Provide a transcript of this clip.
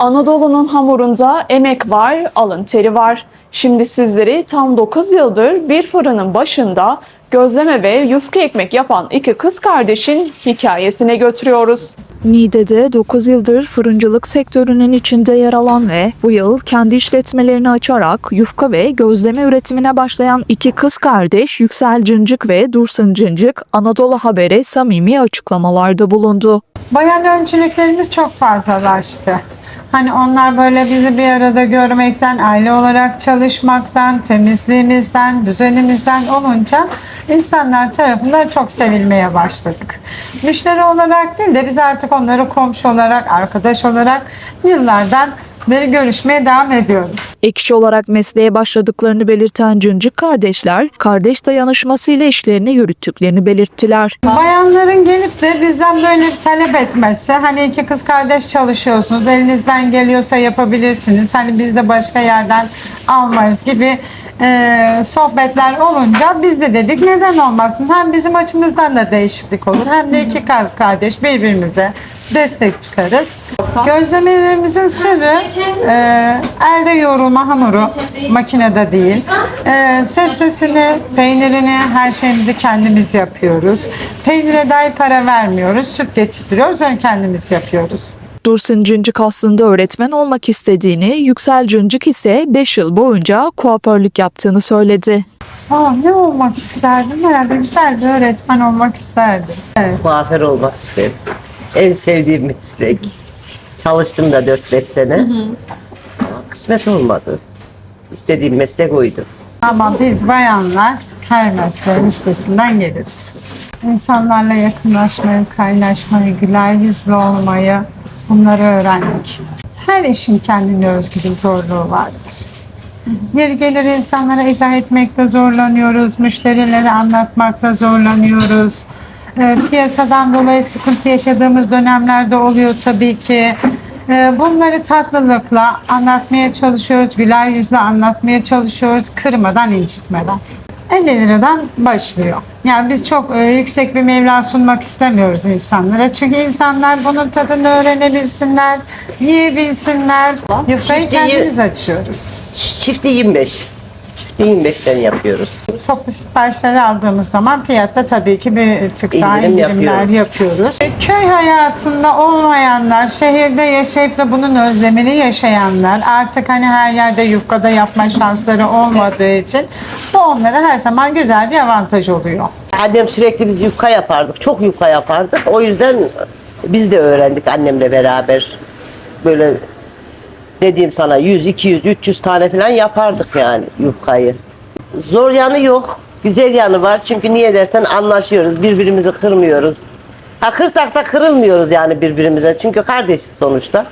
Anadolu'nun hamurunda emek var, alın teri var. Şimdi sizleri tam 9 yıldır bir fırının başında gözleme ve yufka ekmek yapan iki kız kardeşin hikayesine götürüyoruz. Niğde'de 9 yıldır fırıncılık sektörünün içinde yer alan ve bu yıl kendi işletmelerini açarak yufka ve gözleme üretimine başlayan iki kız kardeş Yüksel Cıncık ve Dursun Cıncık Anadolu Haber'e samimi açıklamalarda bulundu. Bayan öncülüklerimiz çok fazlalaştı. Hani onlar böyle bizi bir arada görmekten, aile olarak çalışmaktan, temizliğimizden, düzenimizden olunca insanlar tarafından çok sevilmeye başladık. Müşteri olarak değil de biz artık onları komşu olarak, arkadaş olarak yıllardan beri görüşmeye devam ediyoruz. Ekşi olarak mesleğe başladıklarını belirten Cıncık kardeşler, kardeş dayanışmasıyla işlerini yürüttüklerini belirttiler. Bayanların gelip de bizden böyle talep etmesi, hani iki kız kardeş çalışıyorsunuz, elinizden geliyorsa yapabilirsiniz, hani biz de başka yerden almayız gibi e, sohbetler olunca biz de dedik neden olmasın. Hem bizim açımızdan da değişiklik olur, hem de iki kız kardeş birbirimize destek çıkarız. Gözlemelerimizin sırrı e, elde yoğrulma hamuru, makinede değil. E, sebzesini, peynirini, her şeyimizi kendimiz yapıyoruz. Peynire dahi para vermiyoruz, süt getirtiyoruz, onu kendimiz yapıyoruz. Dursun Cıncık aslında öğretmen olmak istediğini, Yüksel Cıncık ise 5 yıl boyunca kuaförlük yaptığını söyledi. Aa, ne olmak isterdim? Herhalde güzel bir öğretmen olmak isterdim. Evet. Kuaför olmak istedim. En sevdiğim meslek. Çalıştım da 4-5 sene. Ama kısmet olmadı. İstediğim meslek oydu. Ama biz bayanlar her mesleğin üstesinden geliriz. İnsanlarla yakınlaşmayı, kaynaşmayı, güler yüzlü olmayı bunları öğrendik. Her işin kendine özgü bir zorluğu vardır. Yeri gelir insanlara izah etmekte zorlanıyoruz, müşterilere anlatmakta zorlanıyoruz. Ee, piyasadan dolayı sıkıntı yaşadığımız dönemlerde oluyor tabii ki. Ee, Bunları tatlılıkla anlatmaya çalışıyoruz, güler yüzle anlatmaya çalışıyoruz, kırmadan, incitmeden. 50 liradan başlıyor. Yani biz çok e, yüksek bir meblağ sunmak istemiyoruz insanlara. Çünkü insanlar bunun tadını öğrenebilsinler, yiyebilsinler. Yufkayı Çifteyi- kendimiz açıyoruz. Çifti 25. Çifti 25'ten yapıyoruz. Toplu siparişleri aldığımız zaman fiyatta tabii ki bir tık daha İndirim indirimler yapıyoruz. yapıyoruz. E, Köy hayatında olmayanlar, şehirde yaşayıp da bunun özlemini yaşayanlar, artık hani her yerde yufkada yapma şansları olmadığı için bu onlara her zaman güzel bir avantaj oluyor. Annem sürekli biz yufka yapardık. Çok yufka yapardık. O yüzden biz de öğrendik annemle beraber. Böyle ne diyeyim sana 100, 200, 300 tane falan yapardık yani yufkayı. Zor yanı yok. Güzel yanı var. Çünkü niye dersen anlaşıyoruz. Birbirimizi kırmıyoruz. Ha kırsak da kırılmıyoruz yani birbirimize. Çünkü kardeşiz sonuçta.